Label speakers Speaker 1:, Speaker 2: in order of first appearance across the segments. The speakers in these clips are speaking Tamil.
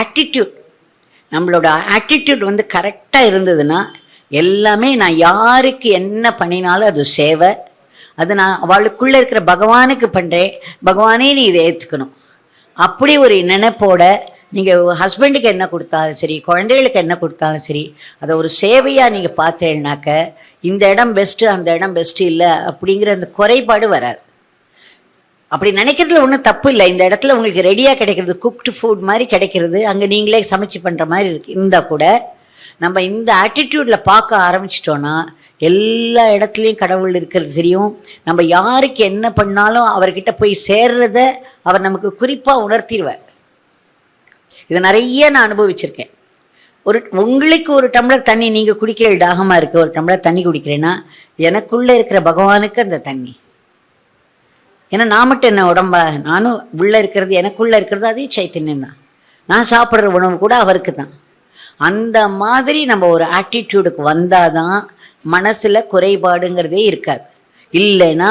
Speaker 1: ஆட்டிடியூட் நம்மளோட ஆட்டிடியூட் வந்து கரெக்டாக இருந்ததுன்னா எல்லாமே நான் யாருக்கு என்ன பண்ணினாலும் அது சேவை. அது நான் அவளுக்குள்ளே இருக்கிற பகவானுக்கு பண்ணுறேன் பகவானே நீ இதை ஏற்றுக்கணும் அப்படி ஒரு நினைப்போட நீங்கள் ஹஸ்பண்டுக்கு என்ன கொடுத்தாலும் சரி குழந்தைகளுக்கு என்ன கொடுத்தாலும் சரி அதை ஒரு சேவையாக நீங்கள் பார்த்தேன்னாக்க இந்த இடம் பெஸ்ட்டு அந்த இடம் பெஸ்ட்டு இல்லை அப்படிங்கிற அந்த குறைபாடு வராது. அப்படி நினைக்கிறதுல ஒன்றும் தப்பு இல்லை. இந்த இடத்துல உங்களுக்கு ரெடியாக கிடைக்கிறது குக்டு ஃபுட் மாதிரி கிடைக்கிறது அங்கே நீங்களே சமைச்சு பண்ணுற மாதிரி இருக்கு இருந்தால் கூட நம்ம இந்த ஆட்டிடியூடில் பார்க்க ஆரம்பிச்சிட்டோன்னா எல்லா இடத்துலையும் கடவுள் இருக்கிறது தெரியும். நம்ம யாருக்கு என்ன பண்ணாலும் அவர்கிட்ட போய் சேர்றத அவர் நமக்கு குறிப்பாக உணர்த்திடுவார். இதை நிறைய நான் அனுபவிச்சிருக்கேன். ஒரு உங்களுக்கு ஒரு டம்ளர் தண்ணி நீங்கள் குடிக்கிற தாகமாக இருக்குது ஒரு டம்ளர் தண்ணி குடிக்கிறேன்னா எனக்குள்ளே இருக்கிற பகவானுக்கு அந்த தண்ணி. ஏன்னா நான் மட்டும் என்ன உடம்பா நானும் உள்ளே இருக்கிறது எனக்குள்ளே இருக்கிறது அதே சைத்தன்யம் தான். நான் சாப்பிட்ற உணவு கூட அவருக்கு தான் அந்த மாதிரி நம்ம ஒரு ஆட்டிடியூடுக்கு வந்தால் தான் மனசில் குறைபாடுங்கிறதே இருக்காது. இல்லைன்னா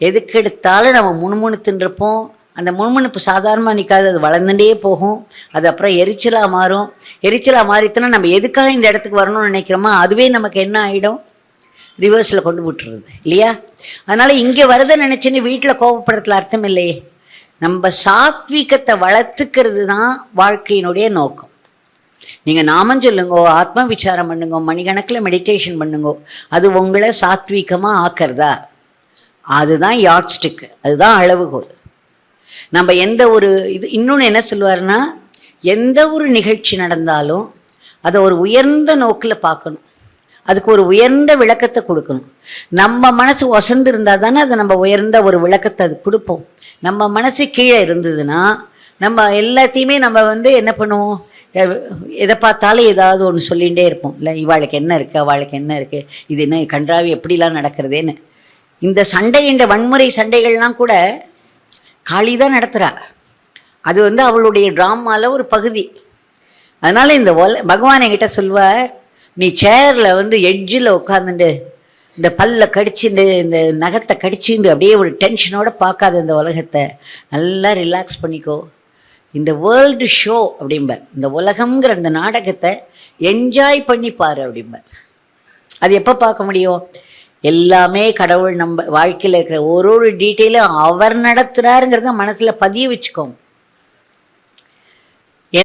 Speaker 1: எதுக்கெடுத்தாலும் நம்ம முணுமுணுத்துன்றிருப்போம் அந்த முணுமுணுப்பு சாதாரணமாக நிற்காது அது வளர்ந்துட்டே போகும். அது அப்புறம் எரிச்சலாக மாறும். எரிச்சலாக மாறித்துனா நம்ம எதுக்காக இந்த இடத்துக்கு வரணும்னு நினைக்கிறோமோ அதுவே நமக்கு என்ன ஆகிடும் ரிவர்ஸில் கொண்டு விட்டுறது இல்லையா? அதனால் இங்கே வரதை நினச்சின்னு வீட்டில் கோபப்படுறதுல அர்த்தம் இல்லையே. நம்ம சாத்வீகத்தை வளர்த்துக்கிறது தான் வாழ்க்கையினுடைய நோக்கம். நீங்கள் நாமம் சொல்லுங்கோ ஆத்ம விசாரம் பண்ணுங்க மணிக்கணக்கில் மெடிடேஷன் பண்ணுங்கோ அது உங்களை சாத்வீகமாக ஆக்கிறதா? அதுதான் யாட்ஸ்டிக்கு அதுதான் அளவுகோல். நம்ம எந்த ஒரு இது இன்னொன்று என்ன சொல்லுவாருன்னா எந்த ஒரு நிகழ்ச்சி நடந்தாலும் அதை ஒரு உயர்ந்த நோக்கில் பார்க்கணும். அதுக்கு ஒரு உயர்ந்த விளக்கத்தை கொடுக்கணும். நம்ம மனசு ஒசந்து இருந்தால் தானே அதை நம்ம உயர்ந்த ஒரு விளக்கத்தை அது கொடுப்போம். நம்ம மனசு கீழே இருந்ததுன்னா நம்ம எல்லாத்தையுமே நம்ம வந்து என்ன பண்ணுவோம்? எதை பார்த்தாலும் ஏதாவது ஒன்று சொல்லிகிட்டே இருப்போம். இல்லை இவாளுக்கு என்ன இருக்குது அவளுக்கு என்ன இருக்குது இது என்ன கன்றாவி எப்படிலாம் நடக்கிறதேன்னு. இந்த சண்டை இந்த வன்முறை சண்டைகள்லாம் கூட காளி தான் நடத்துகிறா அது வந்து அவளுடைய ட்ராமாவில் ஒரு பகுதி. அதனால் இந்த ஒல பகவான் என்கிட்ட சொல்வார் நீ சேரில் வந்து எட்ஜில் உட்காந்துட்டு இந்த பல்ல கடிச்சுண்டு இந்த நகத்தை கடிச்சுண்டு அப்படியே ஒரு டென்ஷனோட பார்க்காத இந்த உலகத்தை. நல்லா ரிலாக்ஸ் பண்ணிக்கோ. இந்த வேர்ல்டு ஷோ அப்படிம்பார். இந்த உலகம்ங்கிற இந்த நாடகத்தை என்ஜாய் பண்ணி பாரு அப்படிம்பார். அது எப்போ பார்க்க முடியும்? எல்லாமே கடவுள் நம்ம வாழ்க்கையில் இருக்கிற ஒரு ஒரு டீட்டெயிலும் அவர் நடத்துகிறாருங்கிறத மனசில் பதிய வச்சுக்கோங்க.